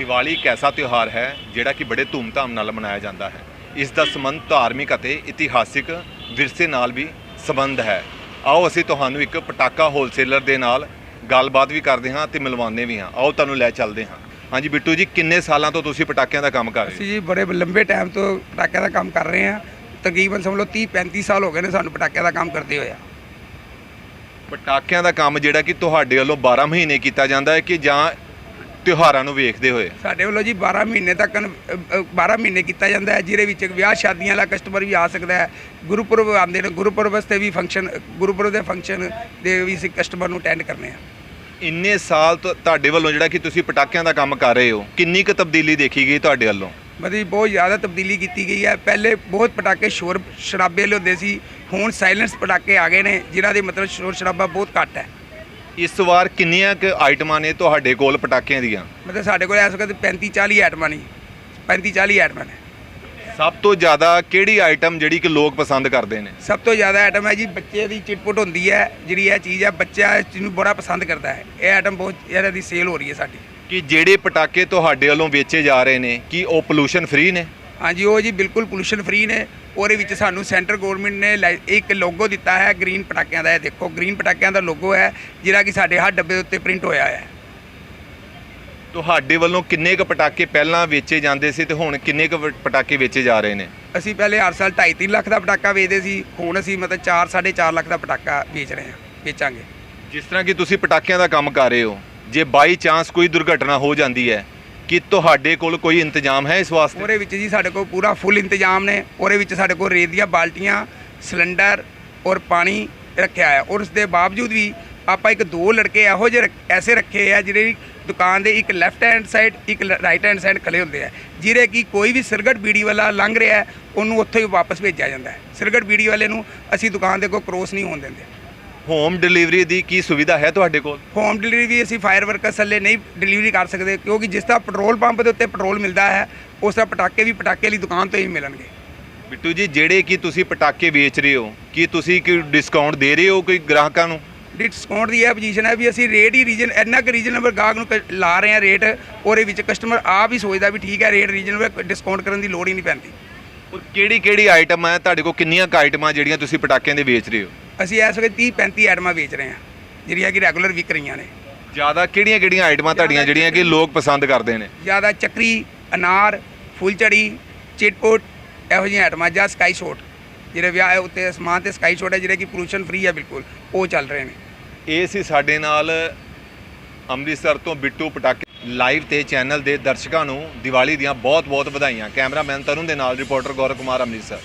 ਦੀਵਾਲੀ ਇੱਕ ਐਸਾ ਤਿਉਹਾਰ ਹੈ ਜਿਹੜਾ ਕਿ ਬੜੇ ਧੂਮਧਾਮ ਨਾਲ ਮਨਾਇਆ ਜਾਂਦਾ ਹੈ। ਇਸ ਦਾ ਸੰਬੰਧ ਧਾਰਮਿਕ ਅਤੇ ਇਤਿਹਾਸਿਕ ਵਿਰਸੇ ਨਾਲ ਵੀ ਸੰਬੰਧ ਹੈ। ਆਓ ਅਸੀਂ ਤੁਹਾਨੂੰ ਇੱਕ ਪਟਾਕਾ ਹੋਲਸੇਲਰ ਦੇ ਨਾਲ ਗੱਲਬਾਤ ਵੀ ਕਰਦੇ ਹਾਂ ਤੇ ਮਿਲਵਾਉਂਦੇ ਵੀ ਹਾਂ। ਆਓ ਤੁਹਾਨੂੰ ਲੈ ਚੱਲਦੇ ਹਾਂ। ਹਾਂਜੀ ਬਿੱਟੂ ਜੀ ਕਿੰਨੇ ਸਾਲਾਂ ਤੋਂ ਤੁਸੀਂ ਪਟਾਕਿਆਂ ਦਾ ਕੰਮ ਕਰ ਰਹੇ ਹੋ? ਅਸੀਂ ਜੀ ਬੜੇ ਲੰਬੇ ਟਾਈਮ ਤੋਂ ਪਟਾਕਿਆਂ ਦਾ ਕੰਮ ਕਰ ਰਹੇ ਹਾਂ। ਤਕਰੀਬਨ ਸਮਝ ਲਓ 30 35 ਸਾਲ ਹੋ ਗਏ ਨੇ ਸਾਨੂੰ ਪਟਾਕਿਆਂ ਦਾ ਕੰਮ ਕਰਦੇ ਹੋਇਆ ਪਟਾਕਿਆਂ ਦਾ ਕੰਮ ਜਿਹੜਾ ਕਿ ਤੁਹਾਡੇ ਵੱਲੋਂ 12 ਮਹੀਨੇ ਕੀਤਾ ਜਾਂਦਾ ਹੈ ਕਿ ਜਾਂ ਤਿਉਹਾਰਾਂ ਨੂੰ ਵੇਖਦੇ ਹੋਏ। ਸਾਡੇ ਵੱਲੋਂ ਜੀ 12 ਮਹੀਨੇ ਤੱਕ 12 ਮਹੀਨੇ ਕੀਤਾ ਜਾਂਦਾ ਹੈ ਜਿਹਦੇ ਵਿੱਚ ਵਿਆਹ ਸ਼ਾਦੀਆਂ ਵਾਲਾ ਕਸਟਮਰ ਵੀ ਆ ਸਕਦਾ ਹੈ। ਗੁਰਪੁਰਬ ਆਉਂਦੇ ਨੇ ਗੁਰਪੁਰਬ ਵਾਸਤੇ ਵੀ ਫੰਕਸ਼ਨ ਗੁਰਪੁਰਬ ਦੇ ਫੰਕਸ਼ਨ ਦੇ ਵੀ ਅਸੀਂ ਕਸਟਮਰ ਨੂੰ ਅਟੈਂਡ ਕਰਨੇ ਆ। ਇੰਨੇ ਸਾਲ ਤੋਂ ਤੁਹਾਡੇ ਵੱਲੋਂ ਜਿਹੜਾ ਕਿ ਤੁਸੀਂ ਪਟਾਕਿਆਂ ਦਾ ਕੰਮ ਕਰ ਰਹੇ ਹੋ ਕਿੰਨੀ ਕੁ ਤਬਦੀਲੀ ਦੇਖੀ ਗਈ ਤੁਹਾਡੇ ਵੱਲੋਂ? ਮਤਲਬ ਬਹੁਤ ਜ਼ਿਆਦਾ ਤਬਦੀਲੀ ਕੀਤੀ ਗਈ ਹੈ। ਪਹਿਲੇ ਬਹੁਤ ਪਟਾਕੇ ਸ਼ੋਰ ਸ਼ਰਾਬੇ ਵਾਲੇ ਹੁੰਦੇ ਸੀ ਹੁਣ ਸਾਇਲੈਂਸ ਪਟਾਕੇ ਆ ਗਏ ਨੇ ਜਿਨ੍ਹਾਂ ਦੇ ਮਤਲਬ ਸ਼ੋਰ ਸ਼ਰਾਬਾ ਬਹੁਤ ਘੱਟ ਹੈ। ਇਸ ਵਾਰ ਕਿੰਨੀਆਂ ਕੁ ਆਈਟਮਾਂ ਨੇ ਤੁਹਾਡੇ ਕੋਲ ਪਟਾਕਿਆਂ ਦੀਆਂ? ਮਤਲਬ ਸਾਡੇ ਕੋਲ ਇਸ ਵਕਤ 35 40 ਆਈਟਮਾਂ ਨਹੀਂ 35 40 ਆਈਟਮਾਂ ਨੇ। ਸਭ ਤੋਂ ਜ਼ਿਆਦਾ ਕਿਹੜੀ ਆਈਟਮ ਜਿਹੜੀ ਕਿ ਲੋਕ ਪਸੰਦ ਕਰਦੇ ਨੇ? ਸਭ ਤੋਂ ਜ਼ਿਆਦਾ ਆਈਟਮ ਹੈ ਜੀ ਬੱਚੇ ਦੀ ਚਿਟਪੁਟ ਹੁੰਦੀ ਹੈ ਜਿਹੜੀ ਇਹ ਚੀਜ਼ ਹੈ ਬੱਚਾ ਇਸ ਚੀਜ਼ ਨੂੰ ਬੜਾ ਪਸੰਦ ਕਰਦਾ ਹੈ। ਇਹ ਆਈਟਮ ਬਹੁਤ ਇਹਨਾਂ ਦੀ ਸੇਲ ਹੋ ਰਹੀ ਹੈ ਸਾਡੀ। ਕਿ ਜਿਹੜੇ ਪਟਾਕੇ ਤੁਹਾਡੇ ਵੱਲੋਂ ਵੇਚੇ ਜਾ ਰਹੇ ਨੇ ਕੀ ਉਹ ਪੋਲੂਸ਼ਨ ਫ੍ਰੀ ਨੇ? ਹਾਂਜੀ ਉਹ ਜੀ ਬਿਲਕੁਲ ਪੋਲੂਸ਼ਨ ਫ੍ਰੀ ਨੇ। ਉਹਦੇ ਵਿੱਚ ਸਾਨੂੰ ਸੈਂਟਰ ਗਵਰਨਮੈਂਟ ਨੇ ਇੱਕ ਲੋਗੋ ਦਿੱਤਾ ਹੈ ਗ੍ਰੀਨ ਪਟਾਕਿਆਂ ਦਾ। ਇਹ ਦੇਖੋ ਗ੍ਰੀਨ ਪਟਾਕਿਆਂ ਦਾ ਲੋਗੋ ਹੈ ਜਿਹੜਾ ਕਿ ਸਾਡੇ ਹਰ ਡੱਬੇ ਉੱਤੇ ਪ੍ਰਿੰਟ ਹੋਇਆ ਹੈ। ਤੁਹਾਡੇ ਵੱਲੋਂ ਕਿੰਨੇ ਕੁ ਪਟਾਕੇ ਪਹਿਲਾਂ ਵੇਚੇ ਜਾਂਦੇ ਸੀ ਤੇ ਹੁਣ ਕਿੰਨੇ ਕੁ ਪਟਾਕੇ ਵੇਚੇ ਜਾ ਰਹੇ ਨੇ? ਅਸੀਂ ਪਹਿਲੇ ਹਰ ਸਾਲ 2.5 ਲੱਖ ਦਾ ਪਟਾਕਾ ਵੇਚਦੇ ਸੀ ਹੁਣ ਅਸੀਂ ਮਤਲਬ 4 4.5 ਲੱਖ ਦਾ ਪਟਾਕਾ ਵੇਚ ਰਹੇ ਹਾਂ ਵੇਚਾਂਗੇ। ਜਿਸ ਤਰ੍ਹਾਂ ਕਿ ਤੁਸੀਂ ਪਟਾਕਿਆਂ ਦਾ ਕੰਮ ਕਰ ਰਹੇ ਹੋ ਜੇ ਬਾਈ ਚਾਂਸ ਕੋਈ ਦੁਰਘਟਨਾ ਹੋ ਜਾਂਦੀ ਹੈ ਕਿ ਤੁਹਾਡੇ ਕੋਲ ਕੋਈ ਇੰਤਜ਼ਾਮ ਹੈ ਇਸ ਵਾਸਤੇ? ਉਹਦੇ ਵਿੱਚ ਜੀ ਸਾਡੇ ਕੋਲ ਪੂਰਾ ਫੁੱਲ ਇੰਤਜ਼ਾਮ ਨੇ। ਉਹਦੇ ਵਿੱਚ ਸਾਡੇ ਕੋਲ ਰੇਤ ਦੀਆਂ ਬਾਲਟੀਆਂ, ਸਿਲੰਡਰ ਔਰ ਪਾਣੀ ਰੱਖਿਆ ਹੈ ਔਰ ਉਸ ਦੇ ਬਾਵਜੂਦ ਵੀ ਆਪਾਂ ਇੱਕ ਦੋ ਲੜਕੇ ਇਹੋ ਜਿਹੇ ਰੱਖ- ਐਸੇ ਰੱਖੇ ਆ ਜਿਹੜੇ ਦੁਕਾਨ ਦੇ ਇੱਕ ਲੈਫਟ ਹੈਂਡ ਸਾਈਡ ਇੱਕ ਰਾਈਟ ਹੈਂਡ ਸਾਈਡ ਖੜੇ ਹੁੰਦੇ ਆ। ਜਿਹੜੇ ਕਿ ਕੋਈ ਵੀ ਸਿਰਗਟ ਬੀੜੀ ਵਾਲਾ ਲੰਘ ਰਿਹਾ, ਉਹਨੂੰ ਉੱਥੋਂ ਹੀ ਵਾਪਸ ਭੇਜਿਆ ਜਾਂਦਾ ਹੈ। ਸਿਰਗਟ ਬੀੜੀ ਵਾਲੇ ਨੂੰ ਅਸੀਂ ਦੁਕਾਨ ਦੇ ਕੋਲ ਕ੍ਰੋਸ ਨਹੀਂ ਹੋਣ ਦਿੰਦੇ। ਹੋਮ ਡਿਲੀਵਰੀ ਦੀ ਕੀ ਸੁਵਿਧਾ ਹੈ ਤੁਹਾਡੇ ਕੋਲ? ਹੋਮ ਡਿਲੀਵਰੀ ਵੀ ਅਸੀਂ ਫਾਇਰ ਵਰਕਰਸ ਥੱਲੇ ਨਹੀਂ ਡਿਲੀਵਰੀ ਕਰ ਸਕਦੇ ਕਿਉਂਕਿ ਜਿਸ ਤਰ੍ਹਾਂ ਪੈਟਰੋਲ ਪੰਪ ਦੇ ਉੱਤੇ ਪੈਟਰੋਲ ਮਿਲਦਾ ਹੈ ਉਸ ਤਰ੍ਹਾਂ ਪਟਾਕੇ ਵੀ ਪਟਾਕੇ ਵਾਲੀ ਦੁਕਾਨ ਤੋਂ ਹੀ ਮਿਲਣਗੇ। ਬਿੱਟੂ ਜੀ ਜਿਹੜੇ ਕਿ ਤੁਸੀਂ ਪਟਾਕੇ ਵੇਚ ਰਹੇ ਹੋ ਕੀ ਤੁਸੀਂ ਕੋਈ ਡਿਸਕਾਊਂਟ ਦੇ ਰਹੇ ਹੋ ਕੋਈ ਗ੍ਰਾਹਕਾਂ ਨੂੰ? ਡਿਸਕਾਊਂਟ ਦੀ ਇਹ ਪੋਜੀਸ਼ਨ ਹੈ ਵੀ ਅਸੀਂ ਰੇਟ ਹੀ ਰੀਜਨ ਇੰਨਾ ਕਿ ਰੀਜਨੇਬਲ ਗਾਹਕ ਨੂੰ ਕ- ਲਾ ਰਹੇ ਹਾਂ ਰੇਟ ਉਹਦੇ ਵਿੱਚ ਕਸਟਮਰ ਆਪ ਹੀ ਸੋਚਦਾ ਵੀ ਠੀਕ ਹੈ ਰੇਟ ਰੀਜਨੇਬਲ ਡਿਸਕਾਊਂਟ ਕਰਨ ਦੀ ਲੋੜ ਹੀ ਨਹੀਂ ਪੈਂਦੀ। ਔਰ ਕਿਹੜੀ ਕਿਹੜੀ ਆਈਟਮ ਹੈ? ਤੁਹਾਡੇ ਕੋਲ ਕਿੰਨੀਆਂ ਕੁ ਆਈਟਮਾਂ ਜਿਹੜੀਆਂ ਤੁਸੀਂ ਪਟਾਕਿਆਂ ਦੇ ਵੇਚ ਰਹੇ ਹੋ? ਅਸੀਂ ਇਸ ਵੇਲੇ 30 35 ਆਈਟਮਾਂ ਵੇਚ ਰਹੇ ਹਾਂ ਜਿਹੜੀਆਂ ਕਿ ਰੈਗੂਲਰ ਵਿਕ ਰਹੀਆਂ ਨੇ। ਜ਼ਿਆਦਾ ਕਿਹੜੀਆਂ ਕਿਹੜੀਆਂ ਆਈਟਮਾਂ ਤੁਹਾਡੀਆਂ ਜਿਹੜੀਆਂ ਕਿ ਲੋਕ ਪਸੰਦ ਕਰਦੇ ਨੇ? ਜ਼ਿਆਦਾ ਚੱਕਰੀ ਅਨਾਰ ਫੁੱਲਝੜੀ ਚਿਟਪੁਟ ਇਹੋ ਜਿਹੀਆਂ ਆਈਟਮਾਂ ਜਾਂ ਸਕਾਈ ਸ਼ੋਟ। ਜਿਹੜੇ ਵਿਆਹ ਉੱਤੇ ਸਮਾਨ ਤੇ ਸਕਾਈ ਸ਼ੋਟ ਹੈ ਜਿਹੜੇ ਕਿ ਪੋਲੂਸ਼ਨ ਫ੍ਰੀ ਹੈ ਬਿਲਕੁਲ ਉਹ ਚੱਲ ਰਹੇ ਨੇ। ਇਹ ਸੀ ਸਾਡੇ ਨਾਲ ਅੰਮ੍ਰਿਤਸਰ ਤੋਂ ਬਿੱਟੂ ਪਟਾਕੇ ਲਾਈਵ ਤੇ ਚੈਨਲ ਦੇ ਦਰਸ਼ਕਾਂ ਨੂੰ ਦੀਵਾਲੀ ਦੀਆਂ ਬਹੁਤ-ਬਹੁਤ ਵਧਾਈਆਂ। ਕੈਮਰਾਮੈਨ ਤਰੁਣ ਦੇ ਨਾਲ ਰਿਪੋਰਟਰ ਗੌਰਵ ਕੁਮਾਰ ਅੰਮ੍ਰਿਤਸਰ।